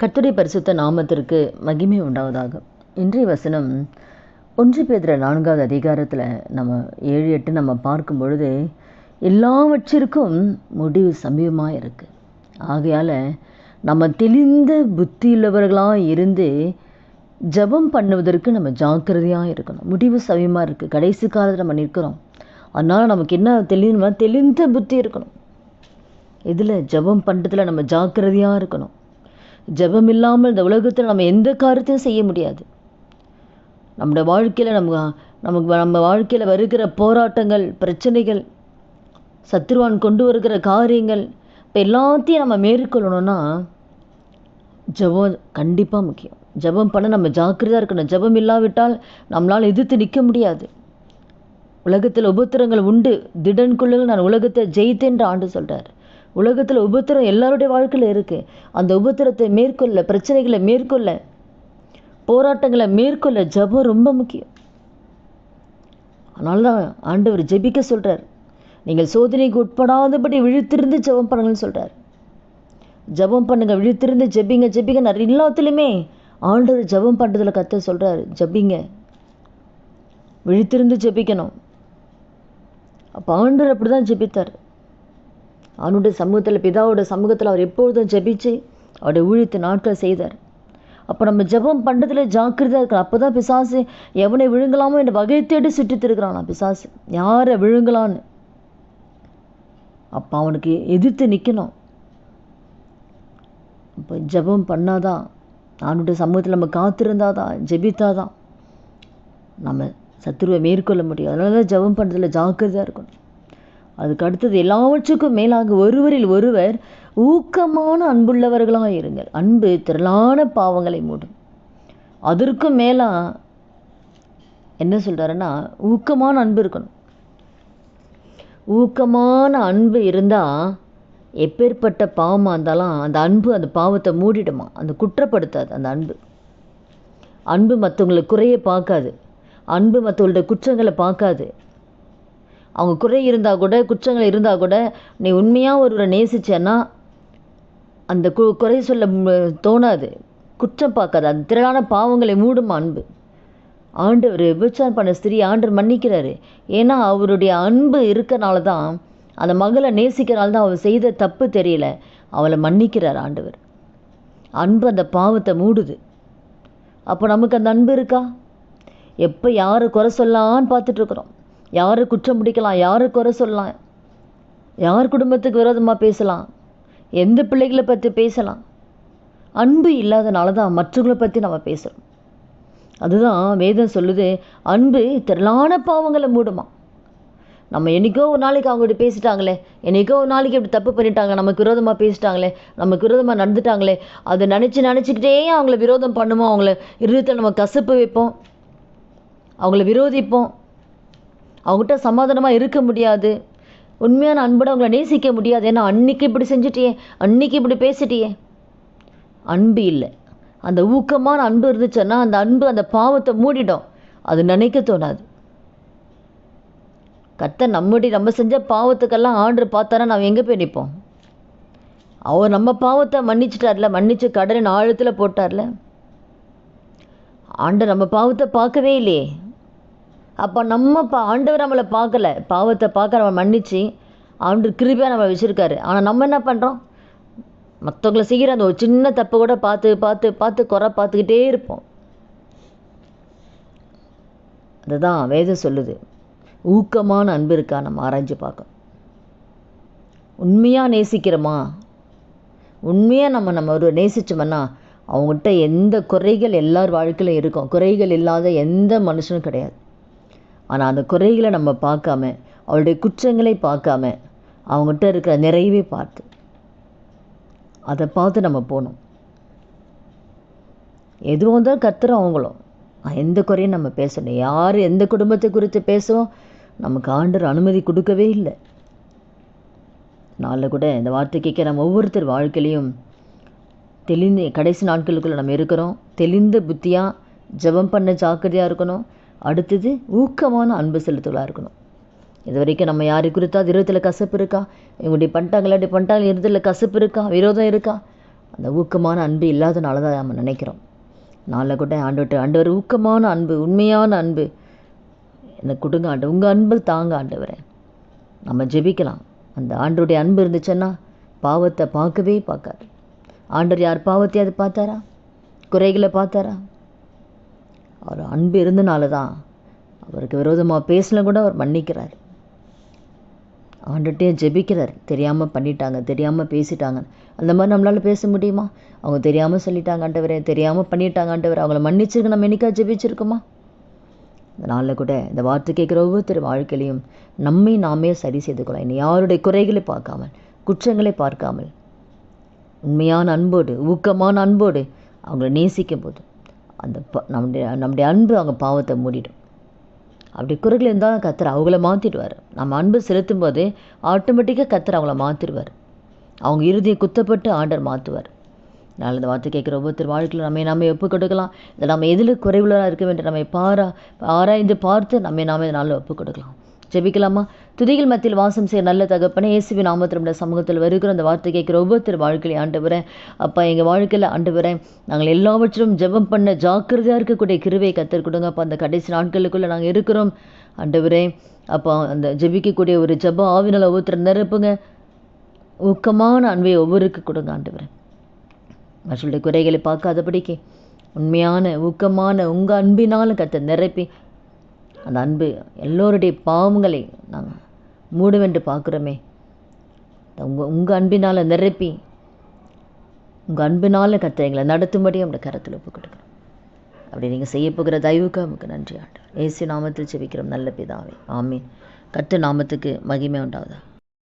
கர்த்தருடைய பரிசுத்த நாமத்திற்கு மகிமை உண்டாவதாக. இன்றைய வசனம் ஒன்று பேதுற நான்காவது அதிகாரத்தில் நம்ம ஏழு எட்டு நம்ம பார்க்கும் பொழுது எல்லாவற்றிற்கும் முடிவு சமீபமாக இருக்குது ஆகையால் நம்ம தெளிந்த புத்தியுள்ளவர்களாக இருந்து ஜெபம் பண்ணுவதற்கு நம்ம ஜாக்கிரதையாக இருக்கணும். முடிவு சமயமாக இருக்குது கடைசி காலத்தில் நம்ம நிற்கிறோம். அதனால் நமக்கு என்ன தெளிவுனா தெளிந்த புத்தி இருக்கணும். இதில் ஜெபம் பண்ணுறதுல நம்ம ஜாக்கிரதையாக இருக்கணும். ஜெபம் இல்லாமல் இந்த உலகத்தில் நம்ம எந்த காரியத்தையும் செய்ய முடியாது. நம்முடைய வாழ்க்கையில் நம்ம நமக்கு நம்ம வாழ்க்கையில் வருகிற போராட்டங்கள் பிரச்சனைகள் சத்ருவான் கொண்டு வருகிற காரியங்கள் இப்போ எல்லாத்தையும் நம்ம மேற்கொள்ளணும்னா ஜெபம் கண்டிப்பாக முக்கியம். ஜெபம் பண்ண நம்ம ஜாக்கிரதாக இருக்கணும். ஜெபம் இல்லாவிட்டால் நம்மளால் எதிர்த்து நிற்க முடியாது. உலகத்தில் உபத்திரங்கள் உண்டு. திடன் நான் உலகத்தை ஜெயித்தேன்ற ஆண்டு சொல்கிறார் உலகத்தில் உபத்திரம் எல்லாருடைய வாழ்க்கையில் இருக்குது அந்த உபத்திரத்தை மேற்கொள்ள பிரச்சனைகளை மேற்கொள்ள போராட்டங்களை மேற்கொள்ள ஜெபம் ரொம்ப முக்கியம். அதனால தான் ஆண்டவர் ஜெபிக்க சொல்கிறார் நீங்கள் சோதனைக்கு உட்படாதபடி விழித்திருந்து ஜெபம் பண்ணுங்கன்னு சொல்கிறார் ஜெபம் பண்ணுங்க விழித்திருந்து ஜெபிங்க ஜெபிங்க. நிறைய எல்லாத்துலேயுமே ஆண்டவர் ஜெபம் பண்ணுறதுல கத்த சொல்கிறார் ஜெபிங்க. விழித்திருந்து ஜெபிக்கணும். அப்போ ஆண்டவர் அப்படி தான் ஜெபித்தார். அவனுடைய சமூகத்தில் பிதாவோட சமூகத்தில் அவர் எப்பொழுதும் ஜெபிச்சு அவருடைய ஊழித்து நாட்கள் செய்தார். அப்போ நம்ம ஜெபம் பண்ணுறதுல ஜாக்கிரதையாக இருக்கணும். அப்போ தான் பிசாசு எவனை விழுங்கலாமோ என்ற வகை தேடி சுற்றி திருக்கிறானா பிசாசு? யாரை விழுங்கலான்னு? அப்போ அவனுக்கு எதிர்த்து நிற்கணும் அப்போ ஜெபம் பண்ணாதான் அவனுடைய சமூகத்தில் நம்ம காத்திருந்தாதான் ஜெபித்தாதான் நம்ம சத்துருவை மேற்கொள்ள முடியும். அதனால தான் ஜெபம் பண்ணுறதுல ஜாக்கிரதையாக இருக்கணும். அதுக்கு அடுத்தது எல்லாவற்றுக்கும் மேலாக ஒருவரில் ஒருவர் ஊக்கமான அன்புள்ளவர்களாக இருங்கள். அன்பு திரளான பாவங்களை மூடும். அதற்கும் மேலாக என்ன சொல்கிறாருன்னா ஊக்கமான அன்பு இருக்கணும். ஊக்கமான அன்பு இருந்தால் எப்பேற்பட்ட பாவமாக இருந்தாலும் அந்த அன்பு அந்த பாவத்தை மூடிடுமா? அந்த குற்றப்படுத்தாது அந்த அன்பு. அன்பு மற்றவங்களை குறைய பார்க்காது. அன்பு மற்றவங்களுடைய குற்றங்களை பார்க்காது. அவங்க குறை இருந்தால் கூட குற்றங்கள் இருந்தால் கூட நீ உண்மையாக ஒருவரை நேசிச்சேன்னா அந்த கு குறை சொல்ல தோணாது. குற்றம் பார்க்காது. அந்த திரளான பாவங்களை மூடும் அன்பு. ஆண்டவர் விபச்சாரம் பண்ண ஸ்திரீ ஆண்டவர் மன்னிக்கிறாரு. ஏன்னா அவருடைய அன்பு இருக்கனால தான் அந்த மகளை நேசிக்கிறனால தான் அவள் செய்த தப்பு தெரியல. அவளை மன்னிக்கிறார் ஆண்டவர். அன்பு அந்த பாவத்தை மூடுது. அப்போ நமக்கு அந்த அன்பு இருக்கா? எப்போ யாரை குறை சொல்லலான்னு பார்த்துட்ருக்குறோம் யாரை குற்றம் பிடிக்கலாம் யாரை குறை சொல்லலாம்? யார் குடும்பத்துக்கு விரோதமாக பேசலாம்? எந்த பிள்ளைகளை பற்றி பேசலாம்? அன்பு இல்லாதனால தான் மற்றவங்களை பற்றி நம்ம பேசுகிறோம் அதுதான் வேதம் சொல்லுது அன்பு திரளான பாவங்களை மூடுமா? நம்ம என்றைக்கோ ஒரு நாளைக்கு அவங்ககிட்ட பேசிட்டாங்களே என்றைக்கோ ஒரு நாளைக்கு இப்படி தப்பு பண்ணிட்டாங்க நமக்கு விரோதமாக பேசிட்டாங்களே நமக்கு விரோதமாக நடந்துட்டாங்களே அதை நினச்சி நினச்சிக்கிட்டே அவங்கள விரோதம் பண்ணுவோம் அவங்கள இருதத்தில் நம்ம கசப்பு வைப்போம் அவங்கள விரோதிப்போம். அவங்ககிட்ட சமாதானமாக இருக்க முடியாது. உண்மையான அன்போடு அவங்கள நேசிக்க முடியாது. ஏன்னா அன்னைக்கு இப்படி செஞ்சிட்டியே அன்னைக்கு இப்படி பேசிட்டியே. அன்பு இல்லை. அந்த ஊக்கமான அன்பு இருந்துச்சுன்னா அந்த அன்பு அந்த பாவத்தை மூடிடும். அது நினைக்க தோணாது. கத்த நம்முடைய நம்ம செஞ்ச பாவத்துக்கெல்லாம் ஆண்டு பார்த்தானா நாம் எங்கே போய் நிற்போம்? அவர் நம்ம பாவத்தை மன்னிச்சிட்டார்ல? மன்னிச்சு கடலின் ஆழத்தில் போட்டார்ல? ஆண்டு நம்ம பாவத்தை பார்க்கவே இல்லையே. அப்போ நம்ம பா ஆண்டவர் நம்மளை பார்க்கல. பாவத்தை பார்க்க நம்ம மன்னிச்சு ஆண்டு கிருபியாக நம்ம வச்சுருக்காரு. ஆனால் நம்ம என்ன பண்ணுறோம் மற்றவங்கள செய்கிற அந்த ஒரு சின்ன தப்பை கூட பார்த்து பார்த்து பார்த்து குறை பார்த்துக்கிட்டே இருப்போம். அதுதான் வேதம் சொல்லுது. ஊக்கமான அன்பு இருக்கா? நம்ம ஆராய்ஞ்சு பார்க்கணும். உண்மையாக நேசிக்கிறோமா? உண்மையாக நம்ம நம்ம ஒரு நேசிச்சோம்னா அவங்ககிட்ட எந்த குறைகள் எல்லார் வாழ்க்கையிலும் இருக்கும். குறைகள் இல்லாத எந்த மனுஷனும் கிடையாது. ஆனால் அந்த குறைகளை நம்ம பார்க்காம அவளுடைய குற்றங்களை பார்க்காம அவங்ககிட்ட இருக்கிற நிறைவே பார்த்து அதை பார்த்து நம்ம போகணும். எதுவும் தான் கத்துறோம் அவங்களும். எந்த குறையும் நம்ம பேசணும். யார் எந்த குடும்பத்தை குறித்து பேசுவோம் நமக்கு ஆண்டர் அனுமதி கொடுக்கவே இல்லை. நாளில் கூட இந்த வார்த்தை கேட்க நம்ம ஒவ்வொருத்தர் வாழ்க்கையிலையும் தெளிந்து கடைசி நாட்களுக்குள்ளே நம்ம இருக்கிறோம். தெளிந்த புத்தியாக ஜெபம் பண்ண ஜாக்கிரதையாக இருக்கணும். அடுத்தது ஊக்கமான அன்பு செலுத்துவலாக இருக்கணும். இது வரைக்கும் நம்ம யாரை குறித்தா இருதயத்தில் கசப்பு இருக்கா? இவங்க இப்படி பண்ணிட்டாங்களா? இப்படி பண்ணிட்டாங்க இருதயத்தில் கசப்பு இருக்கா? விரோதம் இருக்கா? அந்த ஊக்கமான அன்பு இல்லாதனால தான் நம்ம நினைக்கிறோம். நாளில் கூட ஆண்டு ஆண்டவர் ஊக்கமான அன்பு உண்மையான அன்பு. எனக்கு கொடுங்க ஆண்டு உங்கள் அன்பு தாங்க ஆண்டவரே. நம்ம ஜெபிக்கலாம். அந்த ஆண்டருடைய அன்பு இருந்துச்சுன்னா பாவத்தை பார்க்கவே பார்க்காது. ஆண்டவர் யார் பாவத்தையாவது பார்த்தாரா? குறைகளை பார்த்தாரா? அவர் அன்பு இருந்தனால தான் அவருக்கு விரோதமாக பேசின கூட அவர் மன்னிக்கிறார். ஆண்டுகிட்டே ஜெபிக்கிறார். தெரியாமல் பண்ணிட்டாங்க தெரியாமல் பேசிட்டாங்க. அந்த மாதிரி நம்மளால் பேச முடியுமா? அவங்க தெரியாமல் சொல்லிட்டாங்க ஆண்டவரே தெரியாமல் பண்ணிட்டாங்க ஆண்டவரே. அவங்கள மன்னிச்சிருக்கு நம்ம என்னைக்கா ஜெபிச்சிருக்கோமா? இந்த நாளில் கூட இந்த வார்த்தை கேட்குற ஒவ்வொருத்தர் வாழ்க்கையிலையும் நம்மை நாமே சரி செய்து கொள்ளலாம் இனி யாருடைய குறைகளை பார்க்காமல் குற்றங்களை பார்க்காமல் உண்மையான அன்போடு ஊக்கமான அன்போடு அவங்களை நேசிக்கும் போது அந்த ப நம்முடைய நம்முடைய அன்பு அவங்க பாவத்தை மூடிடும். அப்படி குறைகள் இருந்தால் கத்தர் அவங்கள மாற்றிடுவார் நம்ம அன்பு செலுத்தும் போது ஆட்டோமேட்டிக்காக கத்தர் அவங்கள மாற்றிடுவார் அவங்க இறுதியை குத்தப்பட்டு ஆண்டர் மாற்றுவார் அதனால் இந்த வார்த்தை கேட்குற ஒவ்வொருத்தர் வாழ்க்கையில் நம்ம நாமே ஒப்பு கொடுக்கலாம். இதை நம்ம எதில் குறைவுள்ளதாக இருக்க வேண்டும். நம்ம பாரா ஆராய்ந்து பார்த்து நம்ம நாம இதனால் ஒப்பு கொடுக்கலாம். ஜெபிக்கலாமா? துதிகள் மத்தியில் வாசம் செய்ய நல்ல தகப்பனே இயேசுவி நாமத்திரமுடைய சமூகத்தில் வருகிற அந்த வார்த்தை கேட்குற ஒவ்வொருத்தர் வாழ்க்கையில் ஆண்டு வரேன். அப்பா எங்கள் வாழ்க்கையில் ஆண்டு வரேன். நாங்கள் எல்லாவற்றிலும் ஜெபம் பண்ண ஜாக்கிரதையாக இருக்கக்கூடிய கிருவை கத்தர் கொடுங்க. அப்போ அந்த கடைசி நாட்களுக்குள்ளே நாங்கள் இருக்கிறோம். ஆண்டு வரேன். அப்போ அந்த ஜெபிக்கக்கூடிய ஒரு ஜெப ஆவினால் ஒவ்வொருத்தர் நிரப்புங்க. ஊக்கமான அன்பை ஒவ்வொருக்கு கொடுங்க ஆண்டு வரேன். மற்றவருடைய குறைகளை பார்க்காதபடிக்கு உண்மையான ஊக்கமான உங்கள் அன்பினாலும் கத்த நிரப்பி அந்த அன்பு எல்லோருடைய பாவங்களை நாங்கள் மூடுவென்று பார்க்குறோமே. உங்கள் உங்கள் அன்பினால் நிரப்பி உங்கள் அன்பினால் கத்த எங்களை நடத்தும்படி நம்முடைய கரத்தில் ஒப்பு கொடுக்குறோம் அப்படி நீங்கள் செய்ய போகிற தயவுக்கு நமக்கு நன்றி ஆண்டவர். ஏசு நாமத்தில் செவிக்கிறோம் நல்ல பிதாவே. ஆமீன். கத்து நாமத்துக்கு மகிமை உண்டாவதா